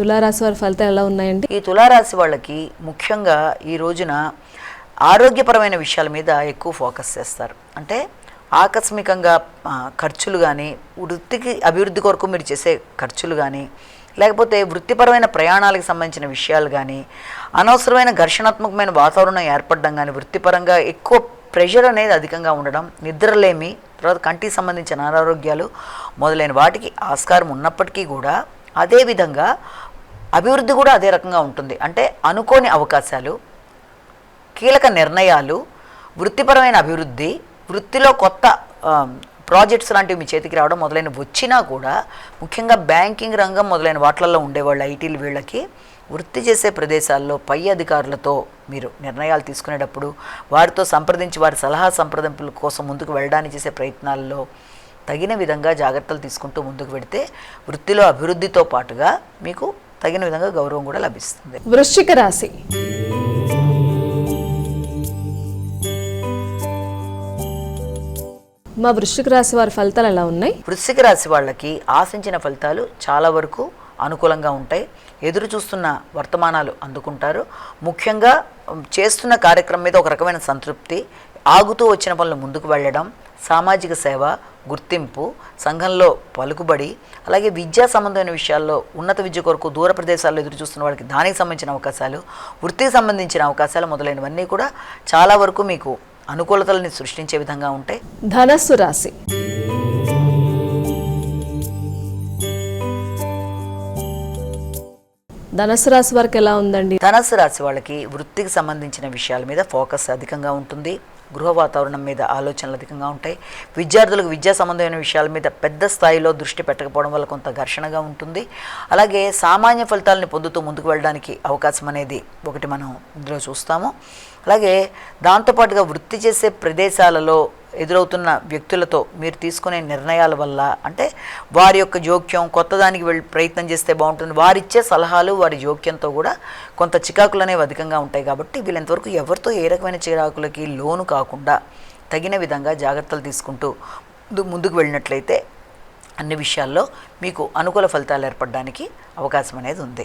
తులారాశి వారి ఫలితాలు ఎలా ఉన్నాయండి? ఈ తులారాశి వాళ్ళకి ముఖ్యంగా ఈ రోజున ఆరోగ్యపరమైన విషయాల మీద ఎక్కువ ఫోకస్ చేస్తారు. అంటే ఆకస్మికంగా ఖర్చులు కానీ వృత్తికి అభివృద్ధి కొరకు మీరు చేసే ఖర్చులు కానీ లేకపోతే వృత్తిపరమైన ప్రయాణాలకు సంబంధించిన విషయాలు కానీ అనవసరమైన ఘర్షణాత్మకమైన వాతావరణం ఏర్పడడం కానీ వృత్తిపరంగా ఎక్కువ ప్రెషర్ అనేది అధికంగా ఉండడం నిద్రలేమి తర్వాత కంటికి సంబంధించిన అనారోగ్యాలు మొదలైన వాటికి ఆస్కారం ఉన్నప్పటికీ కూడా అదేవిధంగా అభివృద్ధి కూడా అదే రకంగా ఉంటుంది. అంటే అనుకోని అవకాశాలు కీలక నిర్ణయాలు వృత్తిపరమైన అభివృద్ధి వృత్తిలో కొత్త ప్రాజెక్ట్స్ లాంటివి మీ చేతికి రావడం మొదలైన వచ్చినా కూడా ముఖ్యంగా బ్యాంకింగ్ రంగం మొదలైన వాటిలలో ఉండేవాళ్ళు ఐటీలు వీళ్ళకి వృత్తి చేసే ప్రదేశాల్లో పై అధికారులతో మీరు నిర్ణయాలు తీసుకునేటప్పుడు వారితో సంప్రదించి వారి సలహా సంప్రదింపుల కోసం ముందుకు వెళ్ళడానికి చేసే ప్రయత్నాల్లో తగిన విధంగా జాగ్రత్తలు తీసుకుంటూ ముందుకు వెడితే వృత్తిలో అభివృద్ధితో పాటుగా మీకు తగిన విధంగా గౌరవం కూడా లభిస్తుంది. వృశ్చిక రాశి. మా వృశ్చిక రాశి వారి ఫలితాలు ఎలా ఉన్నాయి? వృశ్చిక రాశి వాళ్ళకి ఆశించిన ఫలితాలు చాలా వరకు అనుకూలంగా ఉంటాయి. ఎదురు చూస్తున్న వర్తమానాలు అందుకుంటారు. ముఖ్యంగా చేస్తున్న కార్యక్రమం మీద ఒక రకమైన సంతృప్తి ఆగుతూ వచ్చిన పనులు ముందుకు వెళ్ళడం సామాజిక సేవ గుర్తింపు సంఘంలో పలుకుబడి అలాగే విద్యా సంబంధమైన విషయాల్లో ఉన్నత విద్య కొరకు దూర ప్రదేశాల్లో ఎదురు చూస్తున్న వాళ్ళకి దానికి సంబంధించిన అవకాశాలు వృత్తికి సంబంధించిన అవకాశాలు మొదలైనవన్నీ కూడా చాలా వరకు మీకు అనుకూలతల్ని సృష్టించే విధంగా ఉంటాయి. ధనస్సు రాశి. ధనస్సు రాశి వారికి ఎలా ఉందండి? ధనస్సు రాశి వాళ్ళకి వృత్తికి సంబంధించిన విషయాల మీద ఫోకస్ అధికంగా ఉంటుంది. గృహ వాతావరణం మీద ఆలోచనలు అధికంగా ఉంటాయి. విద్యార్థులకు విద్యా సంబంధమైన విషయాల మీద పెద్ద స్థాయిలో దృష్టి పెట్టకపోవడం వల్ల కొంత ఘర్షణగా ఉంటుంది. అలాగే సామాన్య ఫలితాలను పొందుతూ ముందుకు వెళ్ళడానికి అవకాశం అనేది ఒకటి మనం ఇందులో చూస్తాము. అలాగే దాంతోపాటుగా వృత్తి చేసే ప్రదేశాలలో ఎదురవుతున్న వ్యక్తులతో మీరు తీసుకునే నిర్ణయాల వల్ల అంటే వారి యొక్క జోక్యం కొత్తదానికి వెళ్ళి ప్రయత్నం చేస్తే బాగుంటుంది. వారిచ్చే సలహాలు వారి జోక్యంతో కూడా కొంత చికాకులు అనేవి అధికంగా ఉంటాయి కాబట్టి వీళ్ళంతవరకు ఎవరితో ఏ రకమైన చిరాకులకి లోను కాకుండా తగిన విధంగా జాగ్రత్తలు తీసుకుంటూ ముందు- ముందుకు వెళ్ళినట్లయితే అన్ని విషయాల్లో మీకు అనుకూల ఫలితాలు ఏర్పడడానికి అవకాశం అనేది ఉంది.